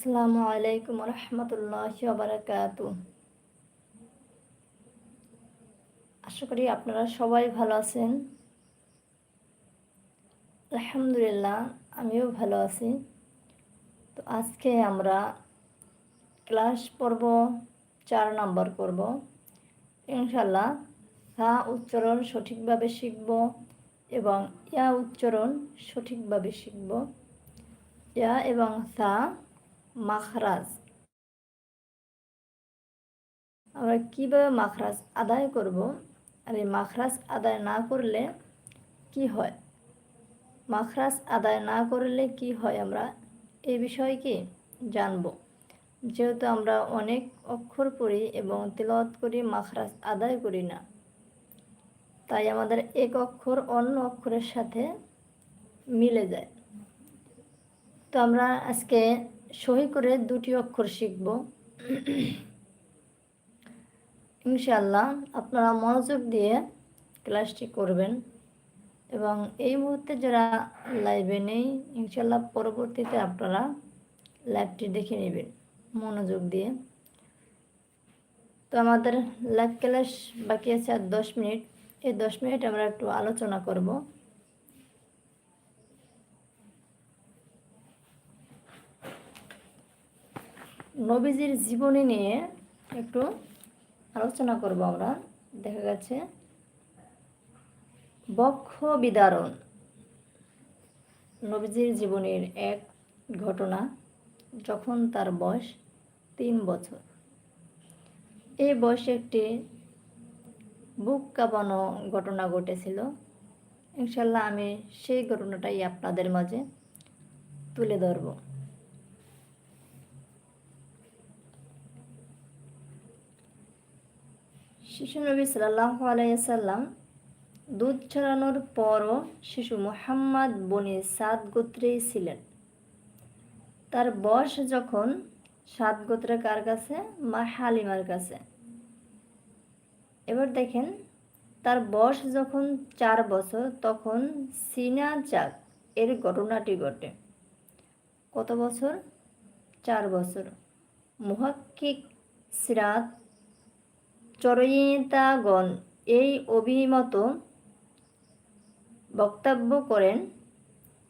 আসসালামু আলাইকুম রহমতুল্লাহ বারাকাত। আশা করি আপনারা সবাই ভালো আছেন। আলহামদুলিল্লাহ, আমিও ভালো আছি। তো আজকে আমরা ক্লাস পর্ব চার নম্বর করব। ইনশাল্লাহ সা উচ্চারণ সঠিকভাবে শিখব এবং ইয়া উচ্চারণ সঠিকভাবে শিখব। ইয়া এবং সা মাখরাজ। আমরা কীভাবে মাখরাজ আদায় করব? আর এই মাখরাজ আদায় না করলে কি হয়? মাখরাজ আদায় না করলে কি হয় আমরা এই বিষয়ে কি জানব? যেহেতু আমরা অনেক অক্ষর পড়ি এবং তেলাওয়াত করি, মাখরাজ আদায় করি না। তাই আমাদের এক অক্ষর অন্য অক্ষরের সাথে মিলে যায়। তো আমরা আজকে সহি করে দুটি অক্ষর শিখব। ইনশাল্লাহ আপনারা মনোযোগ দিয়ে ক্লাসটি করবেন এবং এই মুহূর্তে যারা লাইভে নেই ইনশাল্লাহ পরবর্তীতে আপনারা লাইভটি দেখে নেবেন মনোযোগ দিয়ে। তো আমাদের লাইভ ক্লাস বাকি আছে আর দশ মিনিট। এই দশ মিনিট আমরা একটু আলোচনা করব। নবীজির জীবনী নিয়ে একটু আলোচনা করব আমরা। দেখা গেছে, বক্ষ বিদারণ। নবীজির জীবনের এক ঘটনা, যখন তার বয়স তিন বছর। এই বয়সে একটি বুক কাঁপানো ঘটনা ঘটেছিল। ইনশাল্লাহ আমি সেই ঘটনাটাই আপনাদের মাঝে তুলে ধরবো। শিশু নবী সাল্লাহ আলাইসাল্লাম দুধ ছড়ানোর পরও শিশু মোহাম্মদ বনি সাদ গোত্রেই ছিলেন। তার বয়স যখন সাত গোত্রে কার কাছে? মা হালিমার কাছে। এবার দেখেন, তার বয়স যখন চার বছর, তখন সিনা চাক এর ঘটনাটি ঘটে। কত বছর? চার বছর। মুহাক্কিক সিরাত চরয়িতাগণ এই অভিমত বক্তব্য করেন।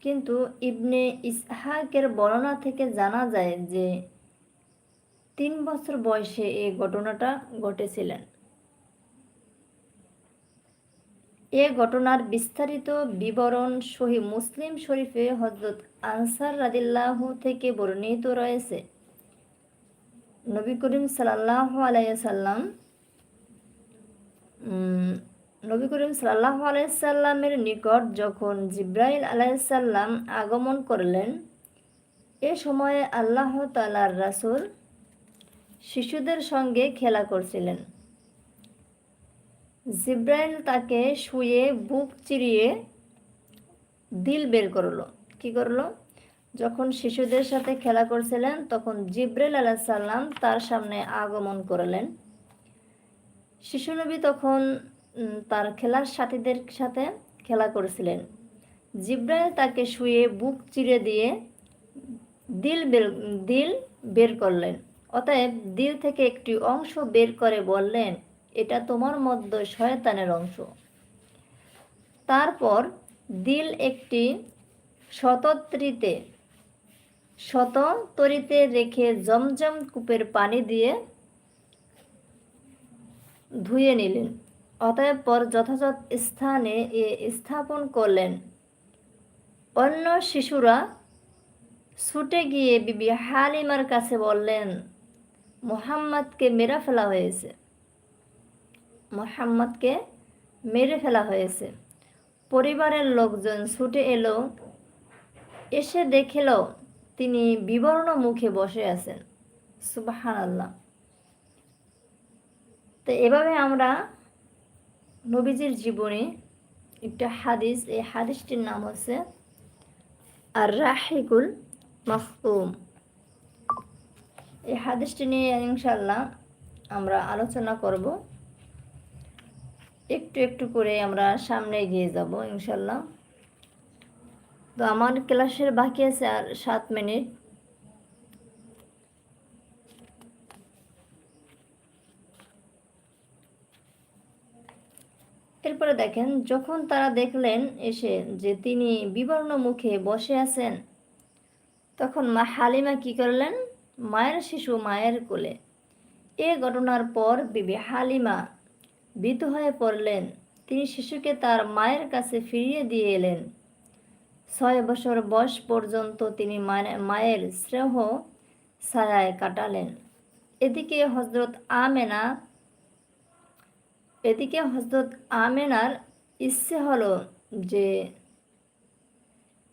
কিন্তু ইবনে ইসহাকের বর্ণনা থেকে জানা যায় যে তিন বছর বয়সে এই ঘটনাটা ঘটেছিলেন এ ঘটনার বিস্তারিত বিবরণ সহি মুসলিম শরীফে হজরত আনসার রাদিল্লাহ থেকে বর্ণিত রয়েছে। নবী করিম সাল্লাহ আলাইসাল্লাম নবী করিম সাল্লাহ আলাইসাল্লামের নিকট যখন জিব্রাইল আলাইসাল্লাম আগমন করলেন, এ সময়ে আল্লাহ তালার রাসুল শিশুদের সঙ্গে খেলা করছিলেন। জিব্রাইল তাকে শুয়ে বুক চিরিয়ে দিল বের করল। কি করল? যখন শিশুদের সাথে খেলা করছিলেন, তখন জিব্রাইল আলাইসাল্লাম তার সামনে আগমন করলেন। শিশুনবী তখন তার খেলার সাথীদের সাথে খেলা করেছিলেন। জিব্রাইল তাকে শুয়ে বুক চিরে দিয়ে দিল বের দিল বের করলেন। অতএব দিল থেকে একটি অংশ বের করে বললেন, এটা তোমার মধ্য শয়তানের অংশ। তারপর দিল একটি শতত্রিতে, শততরিতে রেখে জমজম কূপের পানি দিয়ে ধুয়ে নিলেন। অতএব পর যথাযথ স্থানে এ স্থাপন করলেন। অন্য শিশুরা ছুটে গিয়ে বিবি হালিমার কাছে বললেন, মোহাম্মদকে মেরে ফেলা হয়েছে। মোহাম্মদকে মেরে ফেলা হয়েছে। পরিবারের লোকজন ছুটে এলো। এসে দেখেল তিনি বিবর্ণ মুখে বসে আছেন। সুবাহান আল্লাহ তো এভাবে আমরা নবীজির জীবনে একটা হাদিস, এই হাদিসটির নাম হচ্ছে আর রাহিকুল মাফতুম এই হাদিসটি নিয়ে ইনশাল্লাহ আমরা আলোচনা করব। একটু একটু করে আমরা সামনে এগিয়ে যাব ইনশাল্লাহ তো আমার ক্লাসের বাকি আছে আর সাত মিনিট। এরপরে দেখেন, যখন তারা দেখলেন এসে যে তিনি বিবর্ণ মুখে বসে আছেন, তখন মা হালিমা কি করলেন? মায়ের শিশু মায়ের কোলে। এ ঘটনার পর বিবি হালিমা ভীত হয়ে পড়লেন। তিনি শিশুকে তার মায়ের কাছে ফিরিয়ে দিয়ে এলেন। ছয় বছর বয়স পর্যন্ত তিনি মায়ের স্নেহ ছায়ায় কাটালেন। এদিকে হজরত আমেনা এদিকে হজরত আমেনার ইচ্ছে হলো যে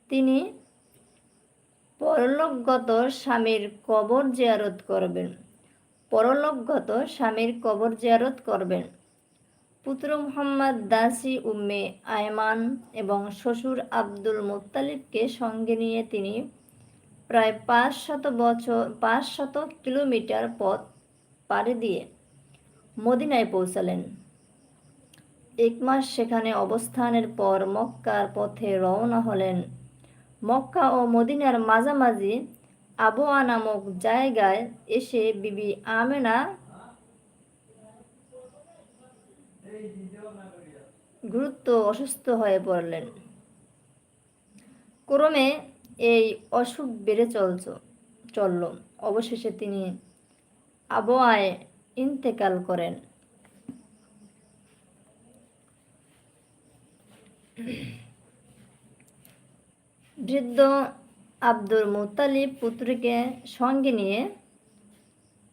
তিনি পরলোকগত স্বামীর কবর জিয়ারত করবেন। পরলোকগত স্বামীর কবর জিয়ারত করবেন। পুত্র মোহাম্মদ দাসি উম্মে আয়মান এবং শ্বশুর আব্দুল মুত্তালিবকে সঙ্গে নিয়ে তিনি প্রায় পাঁচ শত বছর পাঁচ শত কিলোমিটার পথ পাড়ি দিয়ে মদিনায় পৌঁছালেন। এক মাস সেখানে অবস্থানের পর মক্কার পথে রওনা হলেন। মক্কা ও মদিনার মাঝামাঝি আবোয়া নামক জায়গায় এসে বিবি আমেনা গুরুত্ব অসুস্থ হয়ে পড়লেন। ক্রমে এই অসুখ বেড়ে চলছ, চলল। অবশেষে তিনি আবহাওয়ায় ইন্তেকাল করেন। বৃদ্ধ আব্দুল মুতালিব পুত্রকে সঙ্গে নিয়ে,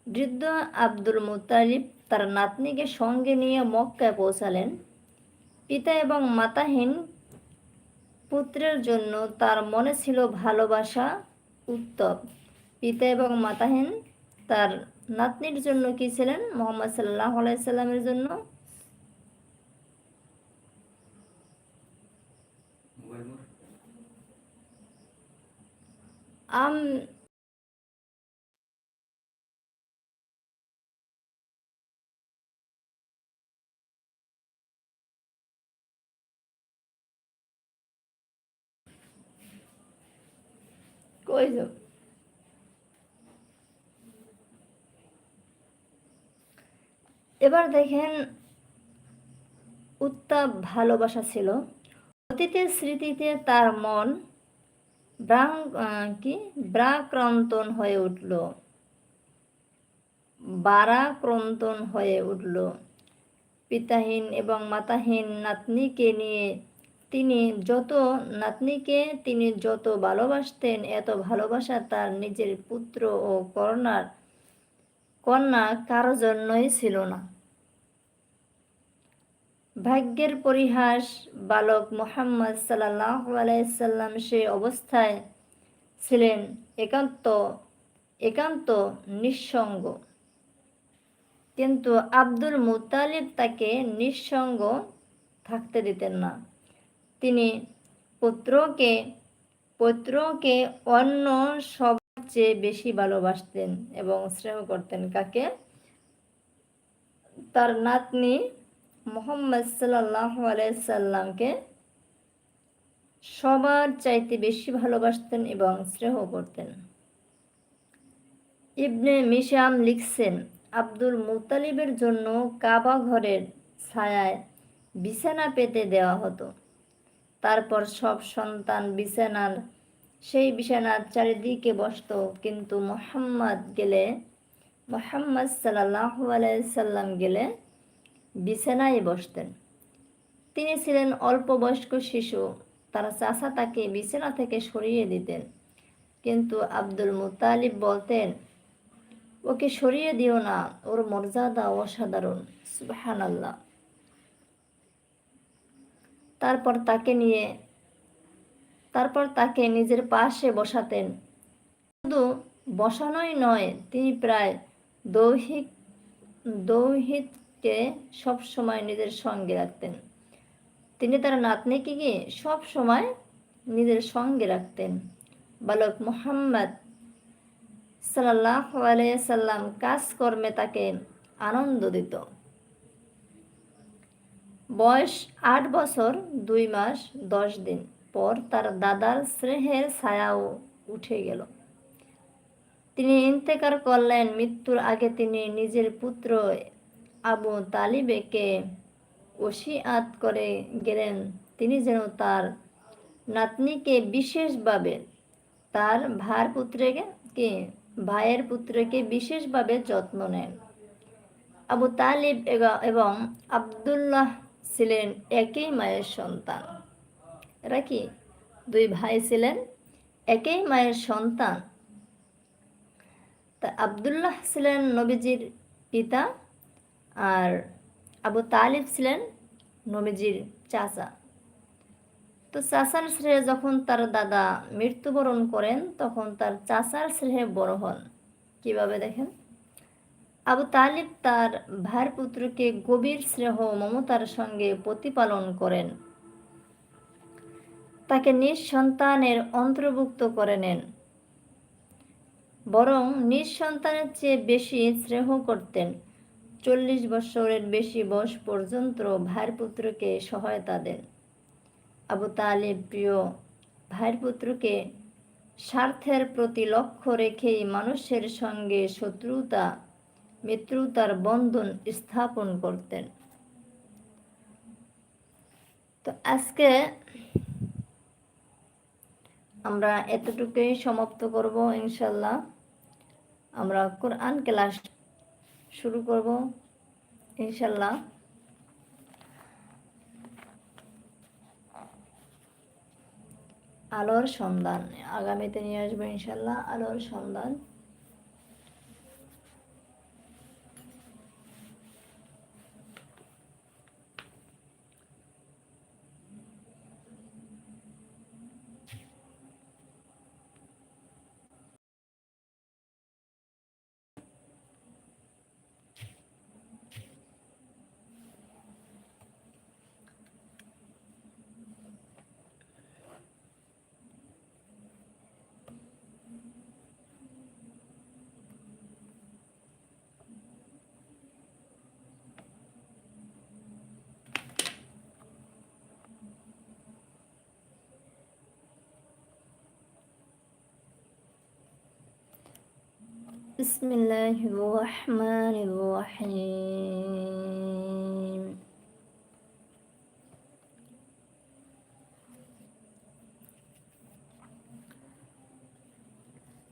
বৃদ্ধ আব্দুল মুতালিব তার নাতনিকে সঙ্গে নিয়ে মক্কায় পৌঁছালেন। পিতা এবং মাতাহীন পুত্রের জন্য তার মনে ছিল ভালোবাসা উত্তম পিতা এবং মাতাহীন তার নাতনির জন্য কি ছিলেন? মোহাম্মদ সাল্লাহ আলাইসাল্লামের জন্য। কই যাও এবার দেখেন উত্তাপ ভালোবাসা ছিল। অতীতের স্মৃতিতে তার মন ব্রাং কি? ব্রাক্রন্তন হয়ে উঠল। বারাক্রন্তন হয়ে উঠল। পিতাহীন এবং মাতাহীন নাতনিকে নিয়ে তিনি যত নাতনিকে তিনি যত ভালোবাসতেন, এত ভালোবাসা তার নিজের পুত্র ও কন্যার, কন্যা কারও জন্যই ছিল না। ভাগ্যের পরিহাস বালক মোহাম্মদ আলাইসাল্লাম সে অবস্থায় ছিলেন একান্ত একান্ত নিঃসঙ্গ। কিন্তু আব্দুল মুতালিব তাকে নিঃসঙ্গ থাকতে দিতেন না। তিনি পুত্রকে পুত্রকে অন্য সবার চেয়ে বেশি ভালোবাসতেন এবং স্নেহ করতেন। কাকে? তার নাতনি মোহাম্মদ সাল্লাহ আলাইসাল্লামকে সবার চাইতে বেশি ভালোবাসতেন এবং স্নেহ করতেন। ইবনে মিশাম লিখছেন, আব্দুল মুতালিবের জন্য কাবা ঘরের ছায়ায় বিছানা পেতে দেওয়া হতো। তারপর সব সন্তান বিছানার সেই বিছানার চারিদিকে বসত, কিন্তু মোহাম্মদ গেলে, মোহাম্মদ সাল্লাহ আলাইসাল্লাম গেলে বিছানায় বসতেন। তিনি ছিলেন অল্প বয়স্ক শিশু। তার চাষা তাকে বিছানা থেকে সরিয়ে দিতেন। কিন্তু আব্দুল মুতালিব বলতেন, ওকে সরিয়ে দিও না, ওর মর্যাদা অসাধারণ। সুবাহান আল্লাহ তারপর তাকে নিয়ে, তারপর তাকে নিজের পাশে বসাতেন। শুধু বসানোই নয়, তিনি প্রায় দৈহিক দৌহিতকে সব সময় নিজের সঙ্গে রাখতেন। তিনি তার নাতনিকে গিয়ে সব সময় নিজের সঙ্গে রাখতেন। বালক মোহাম্মদ সাল্লাহ আলাইসাল্লাম কাজকর্মে তাকে আনন্দ দিত। বয়স আট বছর, দুই মাস, দশ দিন পর তার দাদার স্নেহের ছায়াও উঠে গেল। তিনি ইন্তেকার করলেন, মৃত্যুর আগে তিনি নিজের পুত্র আবু তালিবেকে ওসিয়াত করে গেলেন। তিনি যেন তার নাতনিকে বিশেষভাবে, তার ভার পুত্রকে কে, ভাইয়ের পুত্রকে বিশেষভাবে যত্ন নেন। আবু তালিব এবং আবদুল্লাহ ছিলেন একই মায়ের সন্তান। এরা কি, দুই ভাই ছিলেন? একই মায়ের সন্তান। তা আবদুল্লাহ ছিলেন নবীজির পিতা আর আবু তালিব ছিলেন নবীজির চাচা। তো চাচার শ্রেহে যখন তার দাদা মৃত্যুবরণ করেন, তখন তার চাচার শ্রেহে বড় হন। কীভাবে দেখেন? আবু তালিব তার ভাইয়ের পুত্রকে গভীর স্নেহ মমতার সঙ্গে প্রতিপালন করেন। তাকে নিজ সন্তানের অন্তর্ভুক্ত করে নেন। বরং নিজ সন্তানের চেয়ে বেশি স্নেহ করতেন। চল্লিশ বছরের বেশি বয়স পর্যন্ত ভাইয়ের পুত্রকে সহায়তা দেন। আবু তালিব প্রিয় ভাইয়ের পুত্রকে স্বার্থের প্রতি লক্ষ্য রেখেই মানুষের সঙ্গে শত্রুতা, মিত্রতার বন্ধন স্থাপন করতেন। তো আজকে আমরা এতটুকুই সমাপ্ত করব ইনশাল্লাহ আমরা কোরআন ক্লাস শুরু করব ইনশাল্লাহ। আলোর সন্ধান আগামীতে নিয়ে আসব ইনশাল্লাহ আলোর সন্ধান। بسم الله الرحمن الرحيم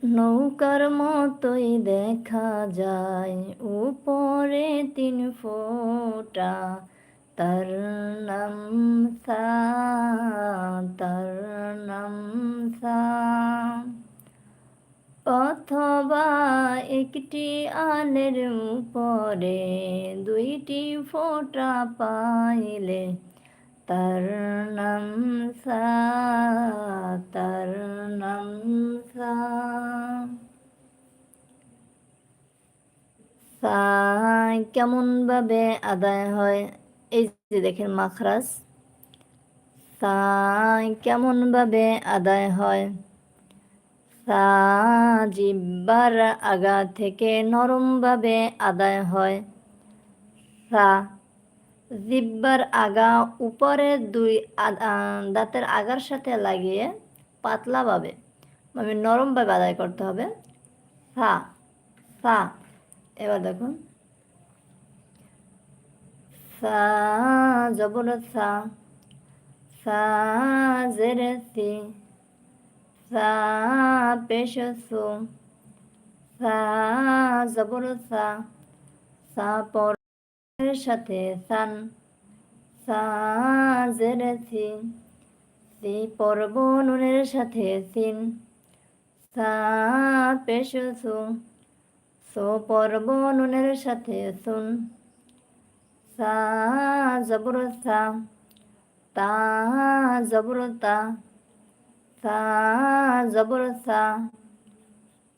নৌকার মতোই দেখা যায় উপরে তিন ফোঁটা তার নাম সা তার নাম সা অথবা একটি আলের উপরে দুইটি ফোঁটা পাইলে তার নাম সা, তার নাম সা। সা কেমন ভাবে আদায় হয়? এই যে দেখেন মাখরাজ। সা কেমন ভাবে আদায় হয়? জিব্বার আগা থেকে নরমভাবে আদায় হয়। সা জিব্বার আগা উপরে দুই দাঁতের আগার সাথে লাগিয়ে পাতলাভাবে মানে নরমভাবে আদায় করতে হবে। সা সা, এবার দেখুন। সা জবর সা সা জেরে সি সা পেশ সু সা জবর সা সা পরের সাথে সান সা জেরে সি সি পর্ব নুনের সাথে সিন সা পেশ সু সো পর্ব নুনের সাথে সুন সা জবর সা তা জবর তা সা জবর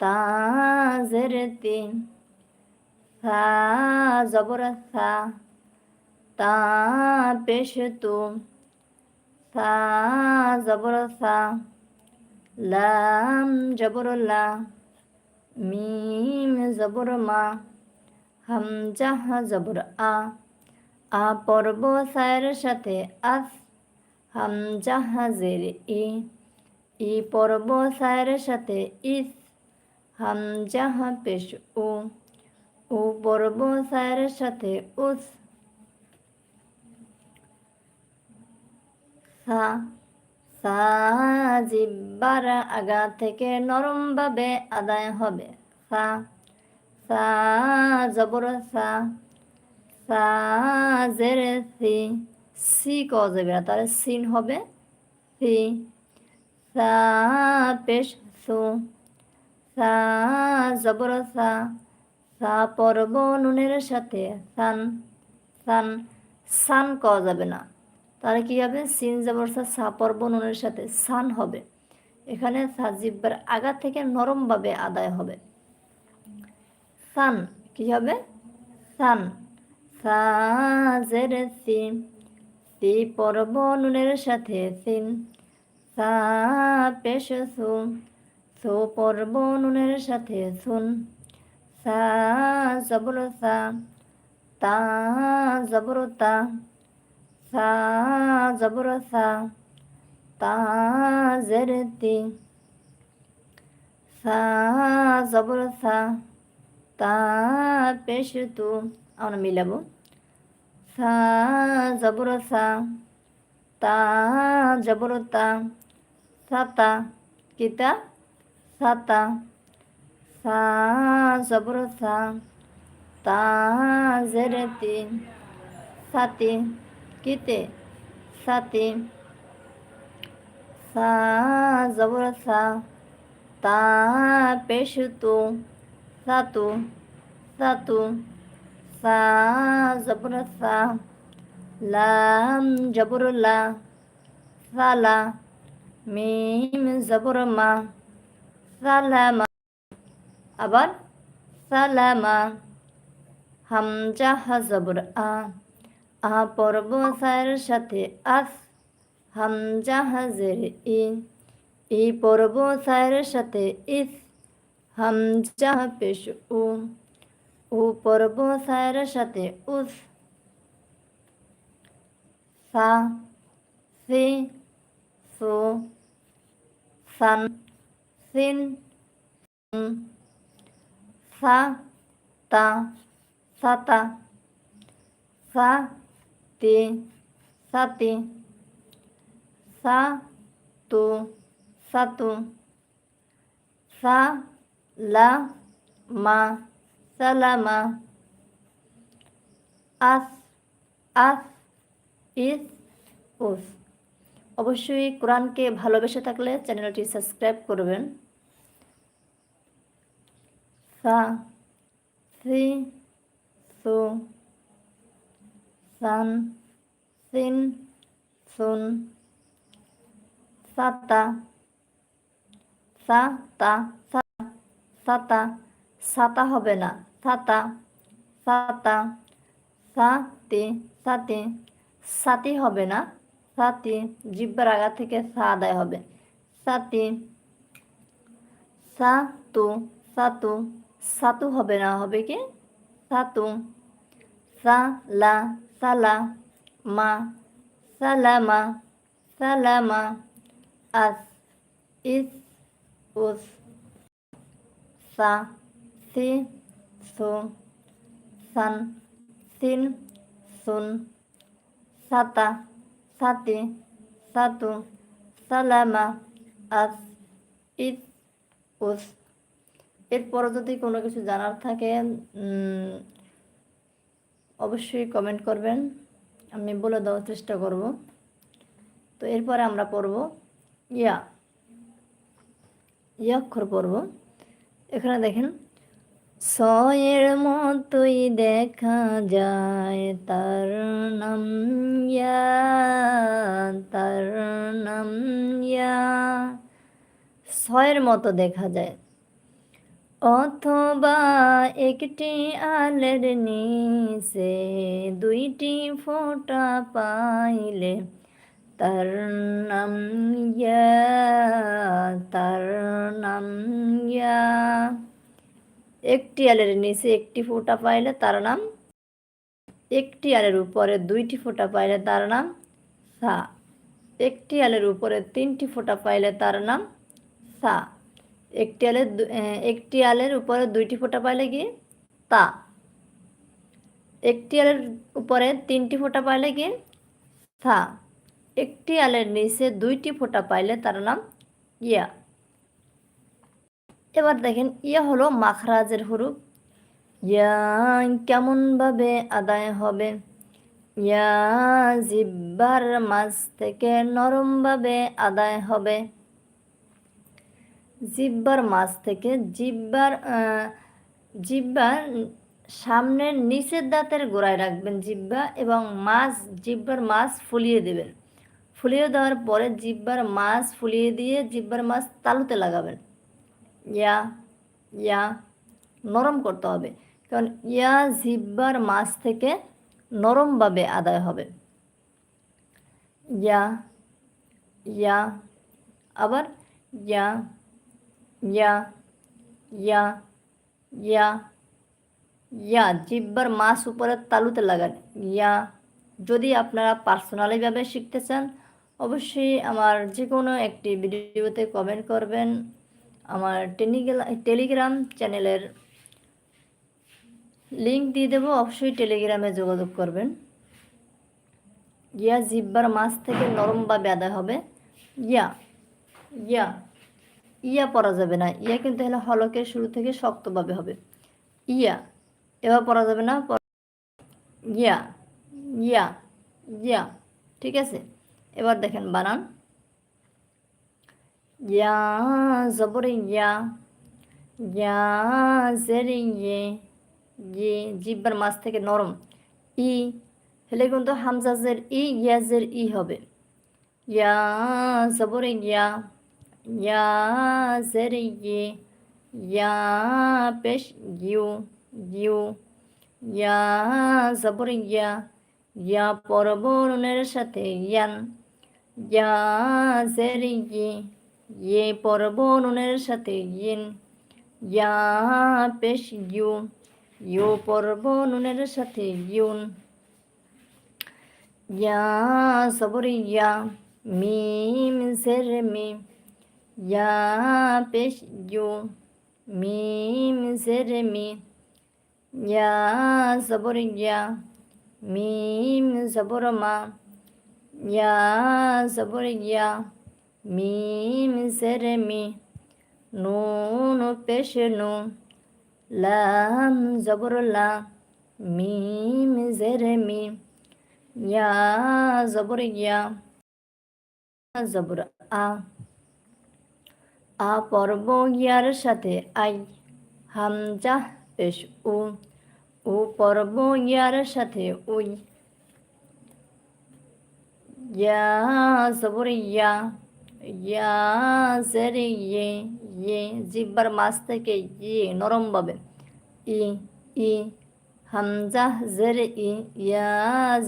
তা জের সা জবর তা পেশ সা জবর লাম জবর মিম জবর মা হামজাহ আ সাথে জের ই ই পর্ব সায়ের সাথে ইস হামজাহ পেশ উ। উ পর্ব সায়ের সাথে উস। সা সা, জিব্বার আগা থেকে নরমভাবে আদায় হবে। সা সা, জবর সা সা, জের সি সি ক যাবে না তাহলে সিন হবে সি। সা, পেশ, সু। সা, জবর, সা। সা নুনের সাথে সান। সান সান ক যাবে না। তাহলে কি হবে? সিন, জবর, সা সা নুনের সাথে সান হবে। এখানে সাজিব্বার আগা থেকে নরমভাবে আদায় হবে। সান, কি হবে? সান। সা, জের সিন সি, পর্ব, নুনের সাথে সিন। সা পেশ সু সু পর্ব নুনের সাথে সুন। সা জবর সা, তা জবর তা। সা জবর সা, তা জের তি। সা জবর সা, তা পেশ তু। আমরা মিলাবো। সা জবর সা, তা জবর তা। সাতা, কিতা? সাতা। সা জবর সা তা জেরতি সাতি। কিতে? সাতি। সা জবর সা তা, পেশতু। সাতু। সাতু। সা জবর সা লাম জবর লা সালা। মিম জবর মা সালামা, আবার সালামা, হামজা জবর আ পর্ব সায়ের সাথে আস, হামজা হাজের ই ই পর্ব সায়ের সাথে ইস, হামজা পেশ, উ উ পর্ব সায়ের সাথে উস, সা, সি, সু সান সিন সা তা সাতা সা তি সাতি সা তু সাতু সা লা মা সালামা আস আস ইস উস অবশ্যই কোরআনকে ভালোবেসে থাকলে চ্যানেলটি সাবস্ক্রাইব করবেন। সা সি, সু, সান, সিন, সুন, সাতা সাতা সাতা সাতা হবে না। সাতা সাতা, সাতি সাতি সাতি হবে না। সাতি জিব্বার আগা থেকে সা আদায় হবে। সাতি সাতু সাতু সাতু হবে না, হবে কি? সাতু, সালা সালা, মা, সালামা সালামা, আস, ইস, উস, সা, সি, সু, সান, সিন, সুন, সাতা সাতি, সাতু, সালামা, আস, ইস, উস। এরপরও যদি কোনো কিছু জানার থাকে অবশ্যই কমেন্ট করবেন। আমি বলে দেওয়ার চেষ্টা করব। তো এরপরে আমরা পড়ব ইয়া ইয়া অক্ষর পড়ব এখানে দেখেন সয়ের মতোই দেখা যায়, তার নাম ইয়া, তার নাম ইয়া। ছয়ের মতো দেখা যায়। অথবা একটি আলের নিচে দুইটি ফোঁটা পাইলে, তার নাম ইয়া, তার নাম ইয়া। একটি আলের নিচে একটি ফোঁটা পাইলে তার নাম। একটি আলের উপরে দুইটি ফোঁটা পাইলে তার নাম সা। একটি আলের উপরে তিনটি ফোঁটা পাইলে তার নাম সা। একটি আলের একটি আলের উপরে দুইটি ফোঁটা পাইলে কি? তা। একটি আলের উপরে তিনটি ফোঁটা পাইলে কি? সা। একটি আলের নিচে দুইটি ফোঁটা পাইলে তার নাম ইয়া। এবার দেখেন, ইয়া হলো মাখরাজের হুরুফ ইয়া কেমনভাবে আদায় হবে? ইয়া জিব্বার মাছ থেকে নরমভাবে আদায় হবে। জিব্বার মাছ থেকে জিব্বার জিব্বার সামনের নিচের দাঁতের গোড়ায় রাখবেন জিব্বা এবং মাছ জিব্বার মাছ ফুলিয়ে দেবেন। ফুলিয়ে দেওয়ার পরে জিব্বার মাছ ফুলিয়ে দিয়ে জিব্বার মাছ তালুতে লাগাবেন। ইয়া ইয়া নরম করতে হবে। কারণ ইয়া জিব্বার মাছ থেকে নরমভাবে আদায় হবে। ইয়া ইয়া, আবার ইয়া ইয়া ইয়া ইয়া ইয়া জিব্বার মাছ উপরে তালুতে লাগান। ইয়া, যদি আপনারা পার্সোনালিভাবে শিখতে চান, অবশ্যই আমার যে কোনো একটি ভিডিওতে কমেন্ট করবেন। আমার টেলিগ্রা টেলিগ্রাম চ্যানেলের লিংক দিয়ে দেবো। অবশ্যই টেলিগ্রামে যোগাযোগ করবেন। ইয়া জিব্বার মাছ থেকে নরম বা আদায় হবে। ইয়া ইয়া ইয়া পরা যাবে না। ইয়া কিন্তু হলো হলকের শুরু থেকে শক্তভাবে হবে। ইয়া এবার পরা যাবে না। ইয়া ইয়া ইয়া, ঠিক আছে? এবার দেখেন বানান। ইয়া জবর ইয়া ইয়া জের ইয়ে ইয়ে জিব্বার মাছ থেকে নরম ই হলে কিন্তু হামজাজের ই ইয়াজের ই হবে ইয়া জবর ইয়া ইয়া জের ইয়ে ইয়া পেশ ইউ ইউ ইয়া জবর ইয়া ইয়া পরবরণের সাথে ইয়ান ইয়া জের ইয়ে ইয়ে পরবরণের সাথে ইন ইয়া পেশ ইউ ইউ পরবরণের সাথে ইউন ইয়া সবর ইয়া মিম জের মিম ইয়া পেশ ইউ মিম জের মি ইয়া সবর ইয়া মিম জবর মা ইয়া সবর ইয়া মিম জের মি, নুন পেশ নু লাম জবর লা মিম জের মি ইয়া জবর ইয়া জবর আ। আ পর্ব ইয়ার সাথে আই, হামজা পেশ উ। উ পর্ব ইয়ার সাথে উই ইয়া জবর ইয়া ইয়া জের ইয়ে ইয়ে জিব্বার মাছ থেকে ইয়ে নরমভাবে ই ই হামজা জের ই ইয়া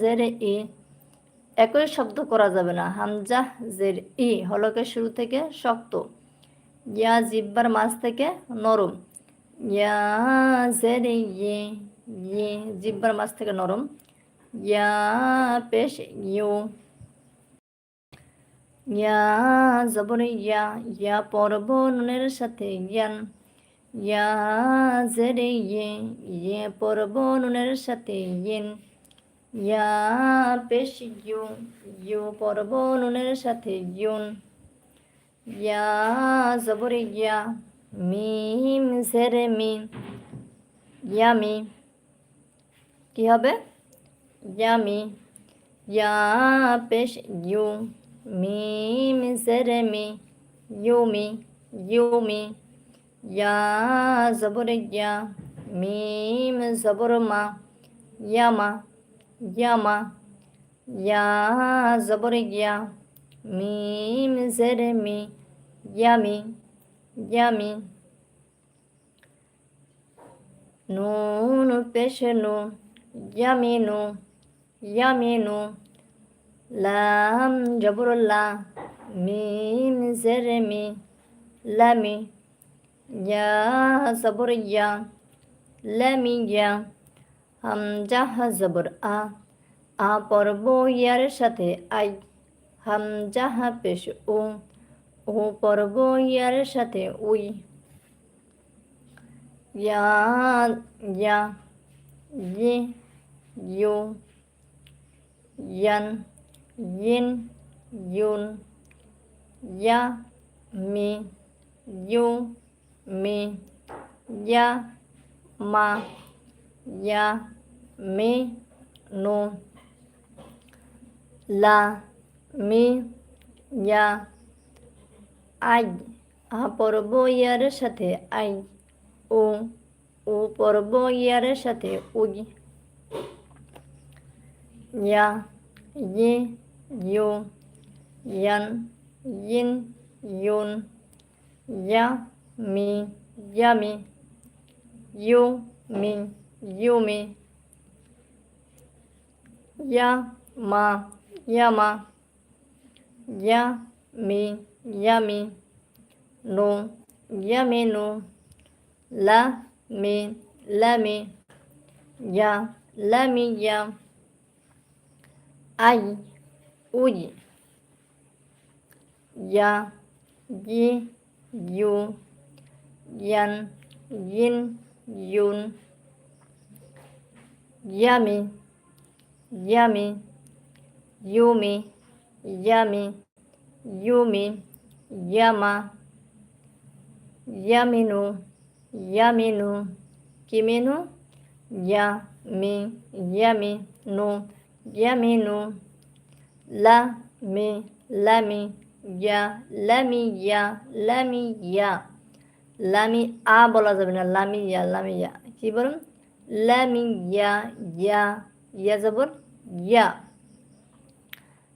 জের ই একই শব্দ করা যাবে না হামজা জের ই হলকে শুরু থেকে শক্ত ইয়া জিব্বার মাছ থেকে নরম ইয়া জের ইয়ে ইয়ে জিব্বার মাছ থেকে নরম ইয়া পেশ ইউ ইয়া জবর ইয়া ইয়া পর্ব নুনের সাথে ইয়ান। ইয়া জের ইয়ে ইয়ে পর্ব নুনের সাথে ইয়েন। ইয়া পেশ ইউ ইউ পর্ব নুনের সাথে ইউন ইয়া জবর ইয়া, মিম জের মি ইয়ামি কি হবে? ইয়ামি ইয়া পেশ ইউ মিম জের মি ইউমি ইউমি ইয়া জবর ইয়া মিম জবর মা ইয়ামা ইয়ামা ইয়া জবর ইয়া মিম জের মি ইয়ামি ইয়ামি নুন পেশ নু ইয়ামিনু ইয়ামিনু লাম জবরুল্লা মিম জের মি লামি ইয়া জবর ইয়া লামি ইয়া হামজা জবর আ আ পর্ব ইয়ার সাথে আই হামজা পেশ ও ও পর্ব ইয়ার সাথে উই ইয়া ইয়া ইয়ে ইউ ইয়ান ইন ইউন ইয়া মি ইউ মি ইয়া মা ইয়া মে নো লা মি ইয়া আই আ পর্ব ইয়ারের সাথে আই ও ও পর্ব ইয়ারের সাথে উই ইয়া ইয়ে yu yan yin yun ya mi yami yu mi yumi ya ma yama ya mi yami no yami no la mi lami ya lami ya ay লামি ইয়া আই উই ইয়া ই ইউ ইয়ান ইন ইউন ইয়ামি ইয়ামি ইউমি ইয়ামি ইউমি ইয়ামা ইয়ামিনু ইয়ামিনু কিমিনু ইয়ামি ইয়ামি নু ইয়ামিনু লা মি লামি ইয়া লামি ইয়া লামি ইয়া লামি আ বলা যাবে না লামি ইয়া লামি ইয়া কি বলুন লামি ইয়া ইয়া ইয়া যাবর ইয়া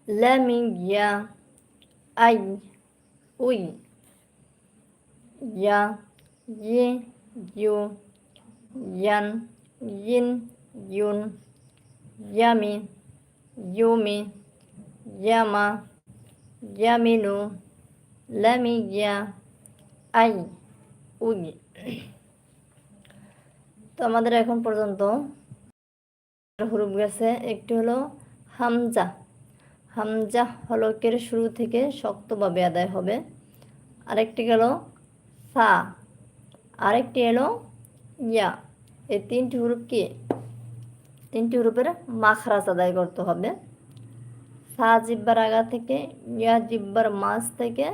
লামি ইয়া আই উই ইয়া ইয়ে ইউ ইয়ান ইন ইউন ইয়ামি ইউমি ইয়ামা ইয়ামিনু লামি ইয়া আই উই তো আমাদের এখন পর্যন্ত হরুপ গেছে, একটি হলো হামজা। হামজা হলকের শুরু থেকে শক্তভাবে আদায় হবে। আরেকটি গেল সা। আরেকটি এলো ইয়া। এই তিনটি হুরুপ কি? তিনটি হুরুপের মাখরাজ আদায় করতে হবে। সা জিব্বার আগা থেকে, ইয়া জিব্বার মাছ থেকে,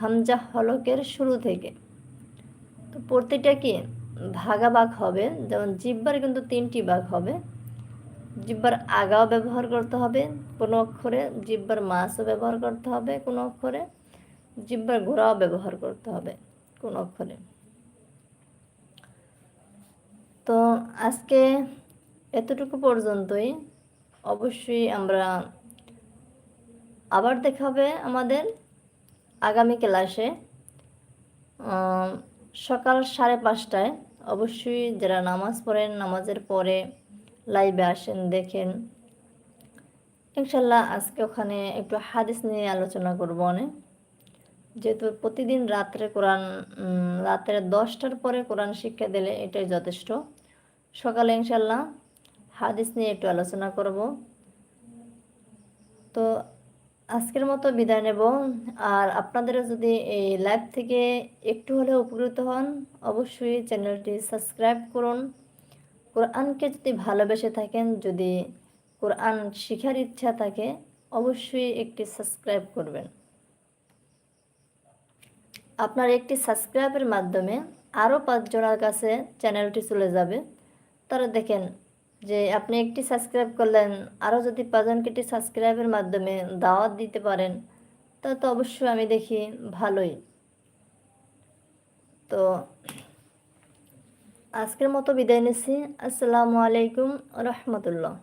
হামজা হলকের শুরু থেকে। তো প্রতিটা কি? ভাগা ভাগ হবে। যেমন জিব্বার কিন্তু তিনটি ভাগ হবে। জিব্বার আগাও ব্যবহার করতে হবে। কোনো অক্ষরে জিব্বার মাছও ব্যবহার করতে হবে, কোনো অক্ষরে জিব্বার ঘোড়াও ব্যবহার করতে হবে, কোন অক্ষরে। তো আজকে এতটুকু পর্যন্তই। অবশ্যই আমরা আবার দেখা হবে আমাদের আগামী ক্লাসে। সকাল সাড়ে পাঁচটায় অবশ্যই যারা নামাজ পড়েন, নামাজের পরে লাইভে আসেন, দেখেন। ইনশাল্লাহ আজকে ওখানে একটু হাদিস নিয়ে আলোচনা করব অনেক। যেহেতু প্রতিদিন রাত্রে কোরআন রাত্রে দশটার পরে কোরআন শিক্ষা দিলে এটাই যথেষ্ট। সকালে ইনশাল্লাহ হাদিস নিয়ে একটু আলোচনা করব। তো আজকের মতো বিদায় নেব। আর আপনাদেরও যদি এই লাইভ থেকে একটু হলেও উপকৃত হন, অবশ্যই চ্যানেলটি সাবস্ক্রাইব করুন। কোরআনকে যদি ভালোবেসে থাকেন, যদি কোরআন শেখার ইচ্ছা থাকে, অবশ্যই একটি সাবস্ক্রাইব করবেন। আপনার একটি সাবস্ক্রাইবের মাধ্যমে আরও পাঁচজনের কাছে চ্যানেলটি চলে যাবে। তারা দেখেন যে আপনি একটি সাবস্ক্রাইব করলেন, আরও যদি পাঁচজনকে একটি সাবস্ক্রাইবের মাধ্যমে দাওয়াত দিতে পারেন, তা তো অবশ্যই আমি দেখি ভালোই। তো আজকের মতো বিদায় নিচ্ছি। আসসালামু আলাইকুম রহমতুল্লাহ।